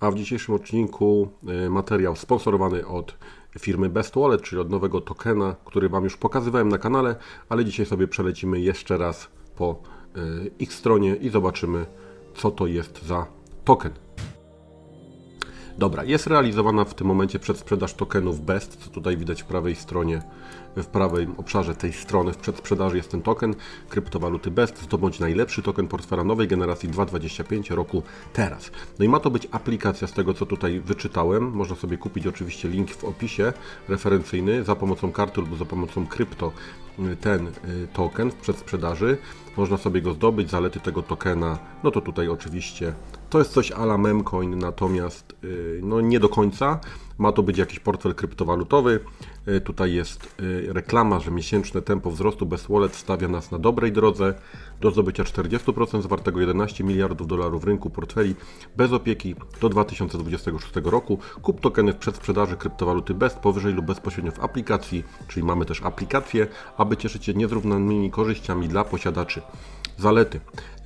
A w dzisiejszym odcinku y, materiał sponsorowany od firmy Best Wallet, czyli od nowego tokena, który Wam już pokazywałem na kanale, ale dzisiaj sobie przelecimy jeszcze raz po y, ich stronie i zobaczymy, co to jest za token. Dobra, jest realizowana w tym momencie przedsprzedaż tokenów BEST, co tutaj widać w prawej stronie, w prawym obszarze tej strony w przedsprzedaży jest ten token kryptowaluty BEST, zdobądź najlepszy token portfela nowej generacji 2.25 roku teraz. No i ma to być aplikacja z tego, co tutaj wyczytałem. Można sobie kupić oczywiście link w opisie referencyjny za pomocą karty lub za pomocą krypto y, ten y, token w przedsprzedaży. Można sobie go zdobyć, zalety tego tokena, no to tutaj oczywiście to jest coś ala memcoin, natomiast y, no nie do końca. Ma to być jakiś portfel kryptowalutowy. Y, Tutaj jest y, reklama, że miesięczne tempo wzrostu bez wallet stawia nas na dobrej drodze do zdobycia 40% zwartego 11 miliardów dolarów rynku portfeli bez opieki do 2026 roku. Kup tokeny w przedsprzedaży kryptowaluty BEST powyżej lub bezpośrednio w aplikacji, czyli mamy też aplikację, aby cieszyć się niezrównanymi korzyściami dla posiadaczy. Zalety.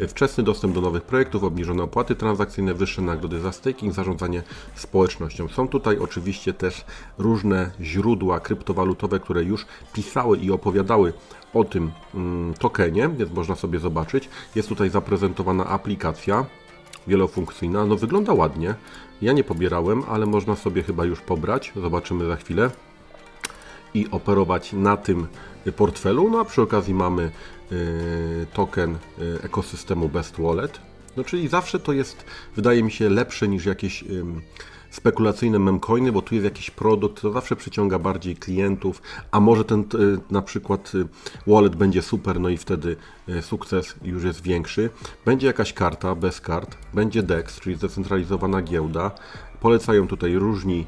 Wczesny dostęp do nowych projektów, obniżone opłaty transakcyjne, wyższe nagrody za staking, zarządzanie społecznością. Są tutaj oczywiście też różne źródła kryptowalutowe, które już pisały i opowiadały o tym mm, tokenie, więc można sobie zobaczyć. Jest tutaj zaprezentowana aplikacja wielofunkcyjna. No wygląda ładnie. Ja nie pobierałem, ale można sobie chyba już pobrać. Zobaczymy za chwilę i operować na tym portfelu. No a przy okazji mamy y, token y, ekosystemu Best Wallet. No czyli zawsze to jest, wydaje mi się, lepsze niż jakieś spekulacyjne memcoiny, bo tu jest jakiś produkt, to zawsze przyciąga bardziej klientów, a może ten y, na przykład y, wallet będzie super, no i wtedy y, sukces już jest większy. Będzie jakaś karta bez kart, będzie DEX, czyli zdecentralizowana giełda. Polecają tutaj różni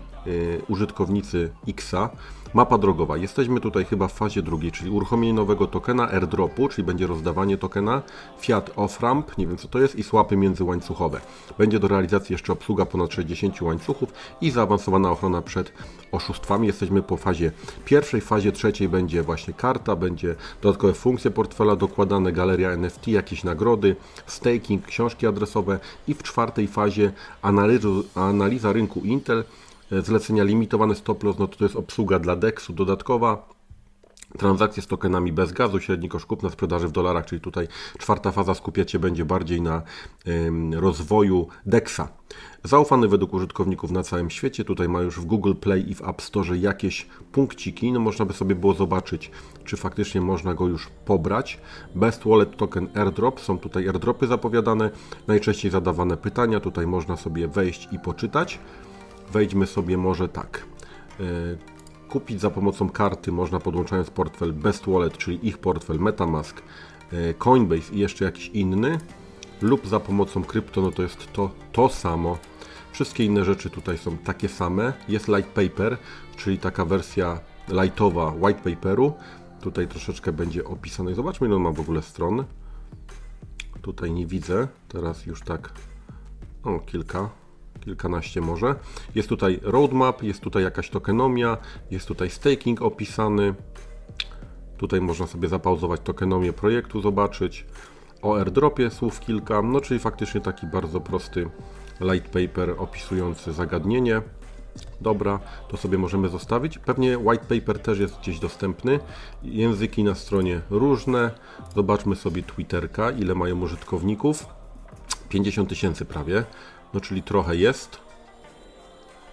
użytkownicy Xa. Mapa drogowa. Jesteśmy tutaj chyba w fazie drugiej, czyli uruchomienie nowego tokena, airdropu, czyli będzie rozdawanie tokena, Fiat off-ramp, nie wiem co to jest, i słapy międzyłańcuchowe. Będzie do realizacji jeszcze obsługa ponad 60 łańcuchów i zaawansowana ochrona przed oszustwami. Jesteśmy po fazie pierwszej, fazie trzeciej będzie właśnie karta, będzie dodatkowe funkcje portfela dokładane, galeria NFT, jakieś nagrody, staking, książki adresowe i w czwartej fazie analizu, analiza rynku Intel, zlecenia limitowane stop loss, no to, to jest obsługa dla DEX-u dodatkowa. Transakcje z tokenami bez gazu, średni koszt kupna sprzedaży w dolarach, czyli tutaj czwarta faza skupiać się będzie bardziej na rozwoju DEX-a. Zaufany według użytkowników na całym świecie. Tutaj ma już w Google Play i w App Store jakieś punkciki. No można by sobie było zobaczyć, czy faktycznie można go już pobrać. Best Wallet Token Airdrop. Są tutaj airdropy zapowiadane. Najczęściej zadawane pytania. Tutaj można sobie wejść i poczytać. Wejdźmy sobie może tak. Yy, kupić za pomocą karty można podłączając portfel Best Wallet, czyli ich portfel Metamask, yy, Coinbase i jeszcze jakiś inny lub za pomocą krypto, no to jest to, to samo. Wszystkie inne rzeczy tutaj są takie same. Jest light paper, czyli taka wersja lightowa white paperu. Tutaj troszeczkę będzie opisane. Zobaczmy, ile on ma w ogóle stron. Tutaj nie widzę. Teraz już tak. O, kilka kilkanaście może. Jest tutaj roadmap, jest tutaj jakaś tokenomia, jest tutaj staking opisany. Tutaj można sobie zapauzować tokenomię projektu, zobaczyć. O airdropie słów kilka, no czyli faktycznie taki bardzo prosty light paper opisujący zagadnienie. Dobra, to sobie możemy zostawić. Pewnie white paper też jest gdzieś dostępny. Języki na stronie różne. Zobaczmy sobie Twitterka, ile mają użytkowników. 50 tysięcy prawie, no czyli trochę jest.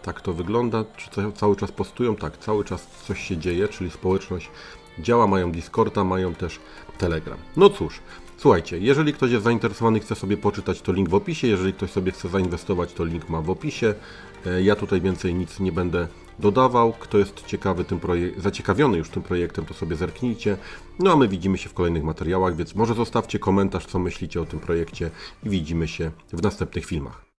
Tak to wygląda. Czy ca- cały czas postują? Tak, cały czas coś się dzieje, czyli społeczność działa, mają Discorda, mają też Telegram. No cóż, słuchajcie, jeżeli ktoś jest zainteresowany, chce sobie poczytać, to link w opisie. Jeżeli ktoś sobie chce zainwestować, to link ma w opisie. E, Ja tutaj więcej nic nie będę dodawał. Kto jest ciekawy tym zaciekawiony już tym projektem, to sobie zerknijcie. No a my widzimy się w kolejnych materiałach, więc może zostawcie komentarz, co myślicie o tym projekcie i widzimy się w następnych filmach.